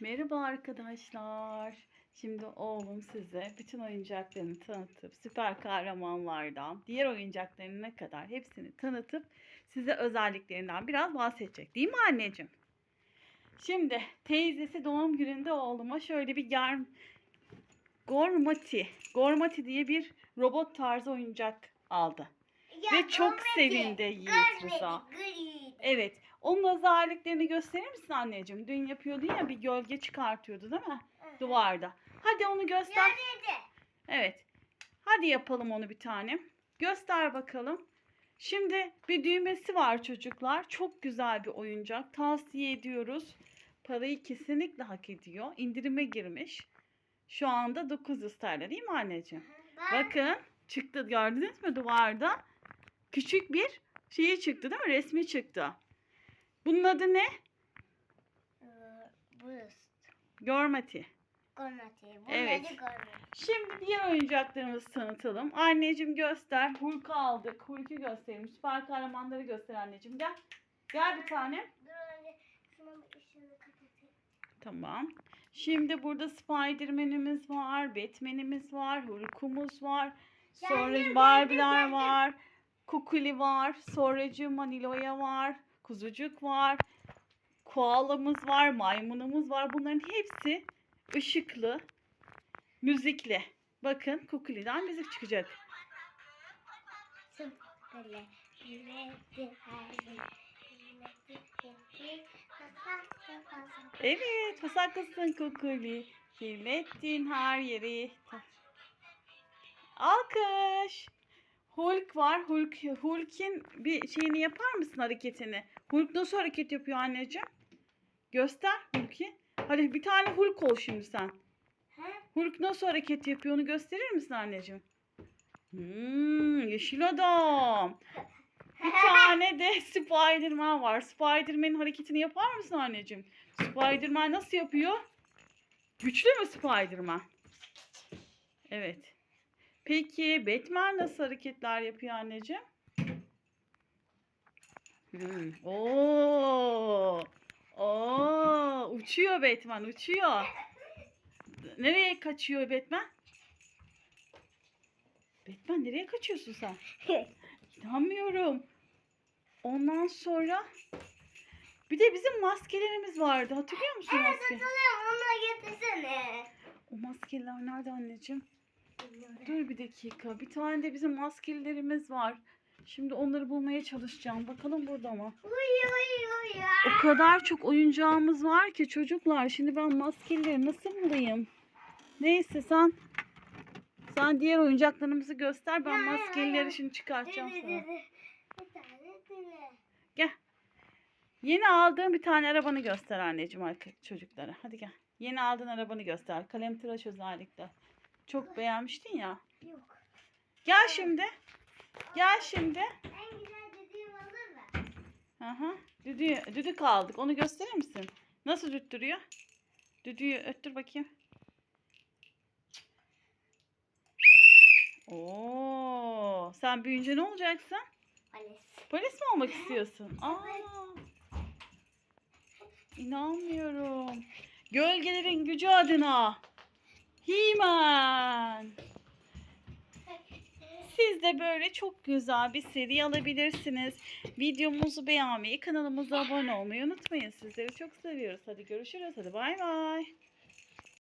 Merhaba arkadaşlar. Şimdi oğlum size bütün oyuncaklarını tanıtıp süper kahramanlardan diğer oyuncaklarına kadar hepsini tanıtıp size özelliklerinden biraz bahsedecek. Değil mi anneciğim? Şimdi teyzesi doğum gününde oğluma şöyle bir ger Gormati, Gormati diye bir robot tarzı oyuncak aldı. Ve çok sevindi Yiğit Rıza. Evet. Onun özelliklerini gösterir misin anneciğim? Dün yapıyordun ya bir gölge çıkartıyordu değil mi? Duvarda. Hadi onu göster. Evet. Hadi yapalım onu bir tane. Göster bakalım. Şimdi bir düğmesi var çocuklar. Çok güzel bir oyuncak. Tavsiye ediyoruz. Parayı kesinlikle hak ediyor. İndirime girmiş. Şu anda 900 TL değil mi anneciğim? Bakın çıktı gördünüz mü duvarda? Küçük bir şeyi çıktı değil mi? Resmi çıktı. Bunun adı ne? Burası. Görmati. Gormati. Bu Evet. gormati? Şimdi diğer oyuncaklarımızı tanıtalım. Anneciğim göster. Hulk'u aldık. Hulk'u gösterelim. Süper kahramanları göster anneciğim. Gel. Gel bir tane. Dur önce şunun bir ışığını kapatayım. Tamam. Şimdi burada Spiderman'imiz var. Batman'imiz var. Hulk'umuz var. Sonra Geldim, Barbie'ler geldim, var. Kukuli var. Sonracığıma Nilo'ya var. Kuzucuk var. Koalamız var. Maymunumuz var. Bunların hepsi ışıklı, müzikli. Bakın Kukuli'den müzik çıkacak. Evet, fasaklısın Kukuli. Kirlettin her yeri. Alkış. Hulk var. Hulk, Hulk'in bir şeyini yapar mısın hareketini? Hulk nasıl hareket yapıyor anneciğim? Göster Hulk'i. Hadi bir tane Hulk ol şimdi sen. He? Hulk nasıl hareket yapıyor onu gösterir misin anneciğim? Hmm, yeşil adam. Bir tane de Spiderman var. Spiderman'in hareketini yapar mısın anneciğim? Spiderman nasıl yapıyor? Güçlü mü Spiderman? Evet. Peki Batman nasıl hareketler yapıyor anneciğim? Hmm. Oo. Oo, uçuyor Batman, uçuyor. Nereye kaçıyor Batman? Batman nereye kaçıyorsun sen? İnanmıyorum. Ondan sonra bir de bizim maskelerimiz vardı. Hatırlıyor musun Evet maske? hatırlıyorum onu getirsene. O maskeler nerede anneciğim? Dur bir dakika. Bir tane de bizim maskelerimiz var. Şimdi onları bulmaya çalışacağım. Bakalım burada mı? O kadar çok oyuncağımız var ki çocuklar. Şimdi ben maskeleri nasıl bulayım? Neyse sen sen diğer oyuncaklarımızı göster. Ben maskeleri şimdi çıkartacağım sana. Gel. Yeni aldığın bir tane arabanı göster anneciğim çocuklara. Hadi gel. Yeni aldığın arabanı göster. Kalem tıraş özellikle. Çok beğenmiştin ya. Yok. Gel şimdi. Gel şimdi. En güzel dediğim olur mu? Aha. Düdüğü, düdük aldık. Onu gösterir misin? Nasıl düttürüyor? Düdüğü öttür bakayım. Oo, sen büyüyünce ne olacaksın? Polis. Polis mi olmak istiyorsun? Aa. İnanmıyorum. Gölgelerin gücü adına. He-Man. Siz de böyle çok güzel bir seri alabilirsiniz. Videomuzu beğenmeyi, kanalımıza abone olmayı unutmayın. Sizleri çok seviyoruz. Hadi görüşürüz. Hadi bay bay.